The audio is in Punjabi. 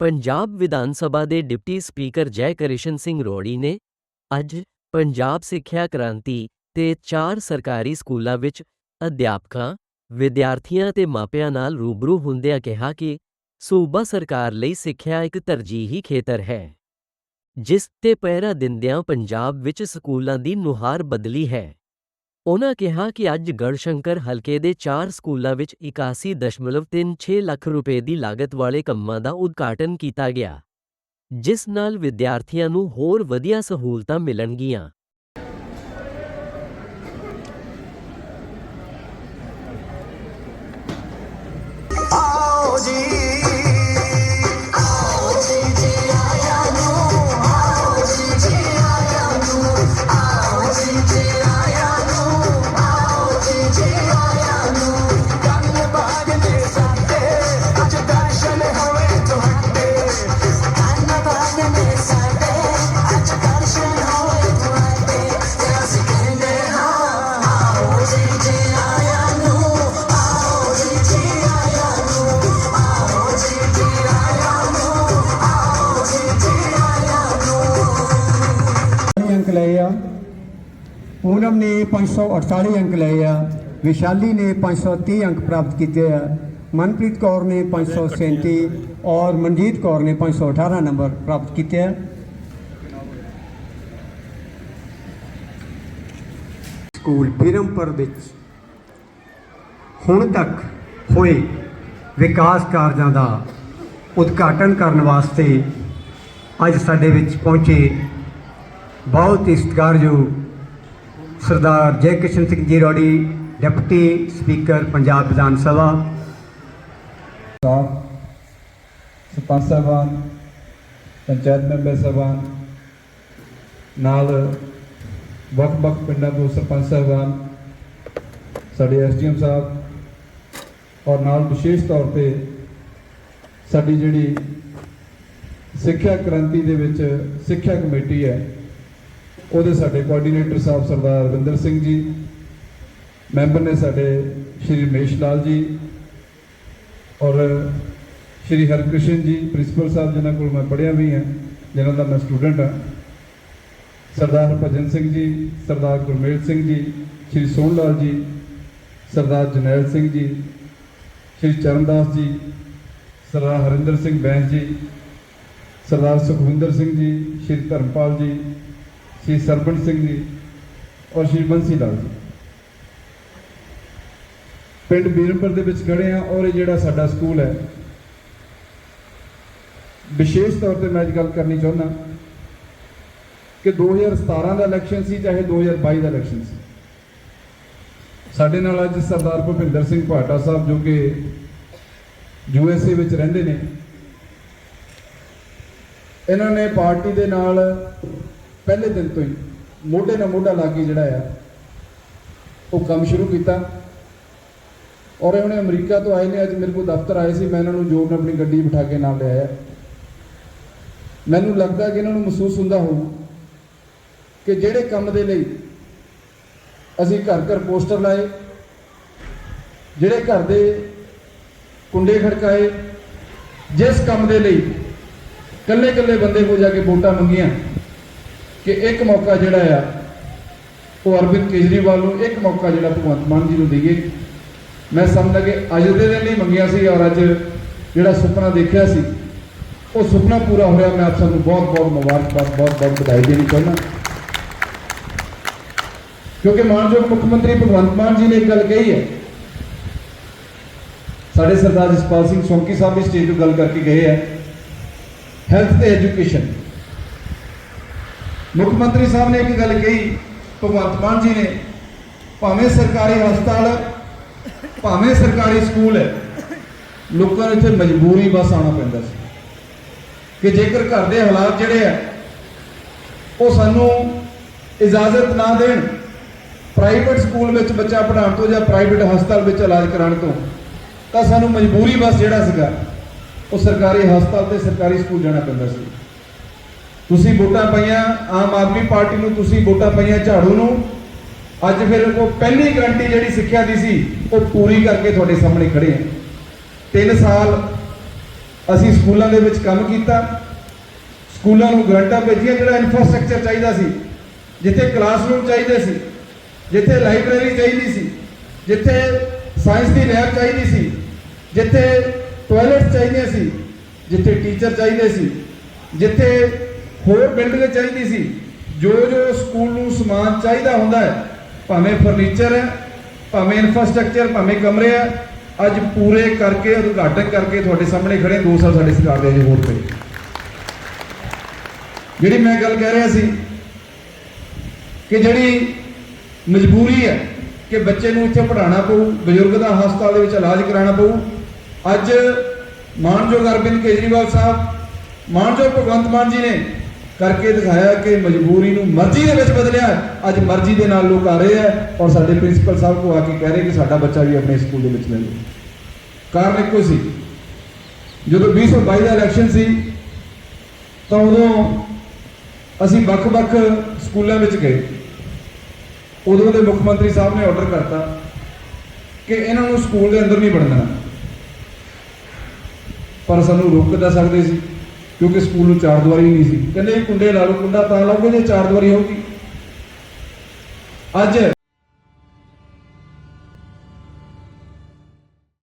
ਪੰਜਾਬ ਵਿਧਾਨ ਸਭਾ ਦੇ ਡਿਪਟੀ ਸਪੀਕਰ ਜੈ ਕ੍ਰਿਸ਼ਨ ਸਿੰਘ ਰੋੜੀ ਨੇ ਅੱਜ ਪੰਜਾਬ ਸਿੱਖਿਆ ਕ੍ਰਾਂਤੀ ਤੇ ਚਾਰ ਸਰਕਾਰੀ ਸਕੂਲਾਂ ਵਿੱਚ ਅਧਿਆਪਕਾਂ, ਵਿਦਿਆਰਥੀਆਂ ਤੇ ਮਾਪਿਆਂ ਨਾਲ ਰੂਬਰੂ ਹੁੰਦਿਆਂ ਕਿਹਾ ਕਿ ਸੂਬਾ ਸਰਕਾਰ ਲਈ ਸਿੱਖਿਆ ਇੱਕ ਤਰਜੀਹੀ ਖੇਤਰ ਹੈ, ਜਿਸ ਤੇ ਪਹਿਰਾ ਦਿੰਦਿਆਂ ਪੰਜਾਬ ਵਿੱਚ ਸਕੂਲਾਂ ਦੀ ਨੁਹਾਰ ਬਦਲੀ ਹੈ। ਉਨ੍ਹਾਂ ਕਿਹਾ ਕਿ ਅੱਜ ਗੜਸ਼ੰਕਰ ਹਲਕੇ ਦੇ ਚਾਰ ਸਕੂਲਾਂ ਵਿੱਚ 81.36 ਲੱਖ ਰੁਪਏ ਦੀ ਲਾਗਤ ਵਾਲੇ ਕੰਮਾਂ ਦਾ ਉਦਘਾਟਨ ਕੀਤਾ ਗਿਆ, ਜਿਸ ਨਾਲ ਵਿਦਿਆਰਥੀਆਂ ਨੂੰ ਹੋਰ ਵਧੀਆ ਸਹੂਲਤਾਂ ਮਿਲਣਗੀਆਂ। ਪੂਨਮ ਨੇ 548 ਅੰਕ ਲਏ ਆ, ਵਿਸ਼ਾਲੀ ਨੇ 530 ਅੰਕ ਪ੍ਰਾਪਤ ਕੀਤੇ ਆ, ਮਨਪ੍ਰੀਤ ਕੌਰ ਨੇ 537 ਔਰ ਮਨਜੀਤ ਕੌਰ ਨੇ 518 ਨੰਬਰ ਪ੍ਰਾਪਤ ਕੀਤੇ ਆ। ਸਕੂਲ ਬਿਰਮਪੁਰ ਵਿੱਚ ਹੁਣ ਤੱਕ ਹੋਏ ਵਿਕਾਸ ਕਾਰਜਾਂ ਦਾ ਉਦਘਾਟਨ ਕਰਨ ਵਾਸਤੇ ਅੱਜ ਸਾਡੇ ਵਿੱਚ ਪਹੁੰਚੇ ਬਹੁਤ ਹੀ ਸਤਿਕਾਰਯੋਗ ਸਰਦਾਰ ਜੈ ਕਿਸ਼ਨ ਸਿੰਘ ਜੀ ਰੋੜੀ, ਡਿਪਟੀ ਸਪੀਕਰ ਪੰਜਾਬ ਵਿਧਾਨ ਸਭਾ। ਸਾਹਿਬ, ਸਰਪੰਚ ਸਾਹਿਬਾਨ, ਪੰਚਾਇਤ ਮੈਂਬਰ ਸਾਹਿਬਾਨ, ਨਾਲ ਵੱਖ-ਵੱਖ ਪਿੰਡਾਂ ਤੋਂ ਸਰਪੰਚ ਸਾਹਿਬਾਨ, ਸਾਡੇ ਐਸਡੀਐਮ ਸਾਹਿਬ ਔਰ ਨਾਲ ਵਿਸ਼ੇਸ਼ ਤੌਰ ਤੇ ਸਾਡੀ ਜਿਹੜੀ ਸਿੱਖਿਆ ਕ੍ਰਾਂਤੀ ਦੇ ਵਿੱਚ ਸਿੱਖਿਆ ਕਮੇਟੀ ਹੈ ਉਹਦੇ ਸਾਡੇ ਕੋਆਰਡੀਨੇਟਰ ਸਾਹਿਬ ਸਰਦਾਰ ਰਵਿੰਦਰ ਸਿੰਘ ਜੀ, ਮੈਂਬਰ ਨੇ ਸਾਡੇ ਸ਼੍ਰੀ ਰਮੇਸ਼ ਲਾਲ ਜੀ ਔਰ ਸ਼੍ਰੀ ਹਰਕ੍ਰਿਸ਼ਨ ਜੀ, ਪ੍ਰਿੰਸੀਪਲ ਸਾਹਿਬ ਜਿਨ੍ਹਾਂ ਕੋਲ ਮੈਂ ਪੜ੍ਹਿਆ ਵੀ ਹਾਂ, ਜਿਨ੍ਹਾਂ ਦਾ ਮੈਂ ਸਟੂਡੈਂਟ ਹਾਂ। ਸਰਦਾਰ ਭਜਨ ਸਿੰਘ ਜੀ, ਸਰਦਾਰ ਗੁਰਮੇਲ ਸਿੰਘ ਜੀ, ਸ਼੍ਰੀ ਸੋਹਣ ਲਾਲ ਜੀ, ਸਰਦਾਰ ਜਨੈਲ ਸਿੰਘ ਜੀ, ਸ਼੍ਰੀ ਚਰਨਦਾਸ ਜੀ, ਸਰਦਾਰ ਹਰਿੰਦਰ ਸਿੰਘ ਬੈਂਸ ਜੀ, ਸਰਦਾਰ ਸੁਖਵਿੰਦਰ ਸਿੰਘ ਜੀ, ਸ਼੍ਰੀ ਧਰਮਪਾਲ ਜੀ ਸ਼੍ਰੀ ਸਰਪੰਚ ਸਿੰਘ ਜੀ ਔਰ ਸ਼੍ਰੀ ਬੰਸੀ ਲਾਲ ਜੀ ਪਿੰਡ ਬੀਰਮਪੁਰ ਦੇ ਵਿੱਚ ਖੜੇ ਆ ਔਰ ਇਹ ਜਿਹੜਾ ਸਾਡਾ ਸਕੂਲ ਹੈ ਵਿਸ਼ੇਸ਼ ਤੌਰ ਤੇ ਮੈਂ ਅੱਜ ਗੱਲ ਕਰਨੀ ਚਾਹੁੰਦਾ ਕਿ 2017 ਦਾ ਇਲੈਕਸ਼ਨ ਸੀ ਚਾਹੇ 2022 ਦਾ ਇਲੈਕਸ਼ਨ ਸੀ ਸਾਡੇ ਨਾਲ ਅੱਜ ਸਰਦਾਰ ਭੁਪਿੰਦਰ ਸਿੰਘ ਭਾਟਾ ਸਾਹਿਬ ਜੋ ਕਿ ਯੂਐਸਏ ਵਿੱਚ ਰਹਿੰਦੇ ਨੇ ਇਹਨਾਂ ਨੇ ਪਾਰਟੀ ਦੇ ਨਾਲ ਪਹਿਲੇ ਦਿਨ ਤੋਂ ਹੀ ਮੋਢੇ ਨਾਲ ਮੋਢਾ ਲਾ ਕੇ ਜਿਹੜਾ ਆ, ਉਹ ਕੰਮ ਸ਼ੁਰੂ ਕੀਤਾ। ਔਰ ਇਹ ਉਹਨੇ ਅਮਰੀਕਾ ਤੋਂ ਆਏ ਨੇ, ਅੱਜ ਮੇਰੇ ਕੋਲ ਦਫ਼ਤਰ ਆਏ ਸੀ, ਮੈਂ ਇਹਨਾਂ ਨੂੰ ਜੋਰ ਨਾਲ ਆਪਣੀ ਗੱਡੀ ਬਿਠਾ ਕੇ ਨਾਲ ਲਿਆਇਆ ਮੈਨੂੰ ਲੱਗਦਾ ਕਿ ਇਹਨਾਂ ਨੂੰ ਮਹਿਸੂਸ ਹੁੰਦਾ ਹੋਊ ਕਿ ਜਿਹੜੇ ਕੰਮ ਦੇ ਲਈ ਅਸੀਂ ਘਰ ਘਰ ਪੋਸਟਰ ਲਾਏ, ਜਿਹੜੇ ਘਰ ਦੇ ਕੁੰਡੇ ਖੜਕਾਏ, ਜਿਸ ਕੰਮ ਦੇ ਲਈ ਕੱਲੇ ਕੱਲੇ ਬੰਦੇ ਕੋਲ ਜਾ ਕੇ ਵੋਟਾਂ ਮੰਗੀਆਂ ਕਿ ਇੱਕ ਮੌਕਾ ਜਿਹੜਾ ਆ, ਉਹ ਅਰਵਿੰਦ ਕੇਜਰੀਵਾਲ ਨੂੰ ਇੱਕ ਮੌਕਾ ਜਿਹੜਾ ਭਗਵੰਤ ਮਾਨ ਜੀ ਨੂੰ ਦਈਏ। ਮੈਂ ਸਮਝਦਾ ਕਿ ਅੱਜ ਦੇ ਦਿਨ ਨਹੀਂ ਮੰਗਿਆ ਸੀ ਔਰ ਅੱਜ ਜਿਹੜਾ ਸੁਪਨਾ ਦੇਖਿਆ ਸੀ, ਉਹ ਸੁਪਨਾ ਪੂਰਾ ਹੋਇਆ ਮੈਂ ਆਪ ਸਭ ਨੂੰ ਬਹੁਤ ਬਹੁਤ ਮੁਬਾਰਕਬਾਦ, ਬਹੁਤ ਬਹੁਤ ਵਧਾਈ ਦੇਣੀ ਚਾਹੁੰਦਾ। ਕਿਉਂਕਿ ਮਾਨਯੋਗ ਮੁੱਖ ਮੰਤਰੀ ਭਗਵੰਤ ਮਾਨ ਜੀ ਨੇ ਇੱਕ ਗੱਲ ਕਹੀ ਹੈ। ਸਾਡੇ ਸਰਦਾਰ ਜਸਪਾਲ ਸਿੰਘ ਸੌਂਕੀ ਸਾਹਿਬ ਵੀ ਸਟੇਜ ਤੋਂ ਗੱਲ ਕਰਕੇ ਗਏ ਹੈ। ਹੈਲਥ ਤੇ ਐਜੂਕੇਸ਼ਨ ਮੁੱਖ ਮੰਤਰੀ ਸਾਹਿਬ ਨੇ ਇੱਕ ਗੱਲ ਕਹੀ, ਭਗਵੰਤ ਮਾਨ ਜੀ ਨੇ, ਭਾਵੇਂ ਸਰਕਾਰੀ ਹਸਪਤਾਲ ਭਾਵੇਂ ਸਰਕਾਰੀ ਸਕੂਲ ਹੈ, ਲੋਕਾਂ ਨੂੰ ਇੱਥੇ ਮਜਬੂਰੀ ਬਸ ਆਉਣਾ ਪੈਂਦਾ ਸੀ। ਕਿ ਜੇਕਰ ਘਰ ਦੇ ਹਾਲਾਤ ਜਿਹੜੇ ਆ, ਉਹ ਸਾਨੂੰ ਇਜਾਜ਼ਤ ਨਾ ਦੇਣ ਪ੍ਰਾਈਵੇਟ ਸਕੂਲ ਵਿੱਚ ਬੱਚਾ ਪੜ੍ਹਾਉਣ ਤੋਂ ਜਾਂ ਪ੍ਰਾਈਵੇਟ ਹਸਪਤਾਲ ਵਿੱਚ ਇਲਾਜ ਕਰਾਉਣ ਤੋਂ, ਤਾਂ ਸਾਨੂੰ ਮਜਬੂਰੀ ਬਸ ਜਿਹੜਾ ਸੀਗਾ, ਉਹ ਸਰਕਾਰੀ ਹਸਪਤਾਲ ਤੇ ਸਰਕਾਰੀ ਸਕੂਲ ਜਾਣਾ ਪੈਂਦਾ ਸੀ। ਤੁਸੀਂ ਵੋਟਾਂ ਪਾਈਆਂ, ਆਮ ਆਦਮੀ ਪਾਰਟੀ ਨੂੰ ਤੁਸੀਂ ਵੋਟਾਂ ਪਾਈਆਂ ਝਾੜੂ ਨੂੰ। ਅੱਜ ਫਿਰ ਉਹ ਪਹਿਲੀ ਗਰੰਟੀ ਜਿਹੜੀ ਸਿੱਖਿਆ ਦੀ ਸੀ, ਉਹ ਪੂਰੀ ਕਰਕੇ ਤੁਹਾਡੇ ਸਾਹਮਣੇ ਖੜੇ ਆ। 3 ਸਾਲ ਅਸੀਂ ਸਕੂਲਾਂ ਦੇ ਵਿੱਚ ਕੰਮ ਕੀਤਾ। ਸਕੂਲਾਂ ਨੂੰ ਗਰੰਟਾਂ ਭੇਜੀਆਂ, ਜਿਹੜਾ ਇਨਫਰਾਸਟ੍ਰਕਚਰ ਚਾਹੀਦਾ ਸੀ। ਜਿੱਥੇ ਕਲਾਸਰੂਮ ਚਾਹੀਦੇ ਸੀ, ਜਿੱਥੇ ਲਾਇਬ੍ਰੇਰੀ ਚਾਹੀਦੀ ਸੀ, ਜਿੱਥੇ ਸਾਇੰਸ ਦੀ ਲੈਬ ਚਾਹੀਦੀ ਸੀ, ਜਿੱਥੇ ਟਾਇਲਟ ਚਾਹੀਦੀਆਂ ਸੀ, ਜਿੱਥੇ ਟੀਚਰ ਚਾਹੀਦੇ ਸੀ, ਜਿੱਥੇ ਹੋਰ ਬਿਲਡਿੰਗ ਚਾਹੀਦੀ ਸੀ। ਜੋ ਜੋ ਸਕੂਲ ਨੂੰ ਸਮਾਨ ਚਾਹੀਦਾ ਹੁੰਦਾ ਹੈ, ਭਾਵੇਂ ਫਰਨੀਚਰ ਹੈ, ਭਾਵੇਂ ਇਨਫਰਾਸਟ੍ਰਕਚਰ ਭਾਵੇਂ ਕਮਰੇ ਹੈ, ਅੱਜ ਪੂਰੇ ਕਰਕੇ, ਉਦਘਾਟਨ ਕਰਕੇ ਤੁਹਾਡੇ ਸਾਹਮਣੇ ਖੜੇ ਦੋ ਸਾਲ ਸਾਡੇ ਸਰਕਾਰ ਦੇ ਅਜੇ ਹੋਰ ਪਏ ਜਿਹੜੀ ਮੈਂ ਗੱਲ ਕਹਿ ਰਿਹਾ ਸੀ ਕਿ ਜਿਹੜੀ ਮਜਬੂਰੀ ਹੈ ਕਿ ਬੱਚੇ ਨੂੰ ਇੱਥੇ ਪੜ੍ਹਾਉਣਾ ਪਊ, ਬਜ਼ੁਰਗ ਦਾ ਹਸਪਤਾਲ ਦੇ ਵਿੱਚ ਇਲਾਜ ਕਰਾਉਣਾ ਪਊ, ਅੱਜ ਮਾਨਯੋਗ ਅਰਵਿੰਦ ਕੇਜਰੀਵਾਲ ਸਾਹਿਬ, ਮਾਨਯੋਗ ਭਗਵੰਤ ਮਾਨ ਜੀ ਨੇ ਕਰਕੇ ਦਿਖਾਇਆ ਕਿ ਮਜਬੂਰੀ ਨੂੰ ਮਰਜ਼ੀ ਦੇ ਵਿੱਚ ਬਦਲਿਆ ਅੱਜ ਮਰਜ਼ੀ ਦੇ ਨਾਲ ਲੋਕ ਆ ਰਹੇ ਆ ਔਰ ਸਾਡੇ ਪ੍ਰਿੰਸੀਪਲ ਸਾਹਿਬ ਕੋ ਆ ਕੇ ਕਹਿ ਰਹੇ ਕਿ ਸਾਡਾ ਬੱਚਾ ਵੀ ਆਪਣੇ ਸਕੂਲ ਦੇ ਵਿੱਚ ਲੈ ਲਓ। ਕਾਰਨ ਇੱਕੋ ਸੀ। ਜਦੋਂ 2022 ਦਾ ਇਲੈਕਸ਼ਨ ਸੀ, ਤਾਂ ਉਦੋਂ ਅਸੀਂ ਵੱਖ-ਵੱਖ ਸਕੂਲਾਂ ਵਿੱਚ ਗਏ। ਉਦੋਂ ਦੇ ਮੁੱਖ ਮੰਤਰੀ ਸਾਹਿਬ ਨੇ ਆਰਡਰ ਕਰਤਾ ਕਿ ਇਹਨਾਂ ਨੂੰ ਸਕੂਲ ਦੇ ਅੰਦਰ ਨਹੀਂ ਵੜਨ। ਪਰ ਸਾਨੂੰ ਰੋਕ ਕਿੱਦਾਂ ਸਕਦੇ ਸੀ। ਕਿਉਂਕਿ ਸਕੂਲ ਨੂੰ ਚਾਰ ਦੁਆਰੀ ਨਹੀਂ ਸੀ। ਕਹਿੰਦੇ ਕੁੰਡੇ ਲਾ ਲਓ, ਕੁੰਡਾ ਤਾਂ ਲਾਓਗੇ ਜੇ ਚਾਰ ਦੀਵਾਰੀ ਹੋਊਗੀ। ਅੱਜ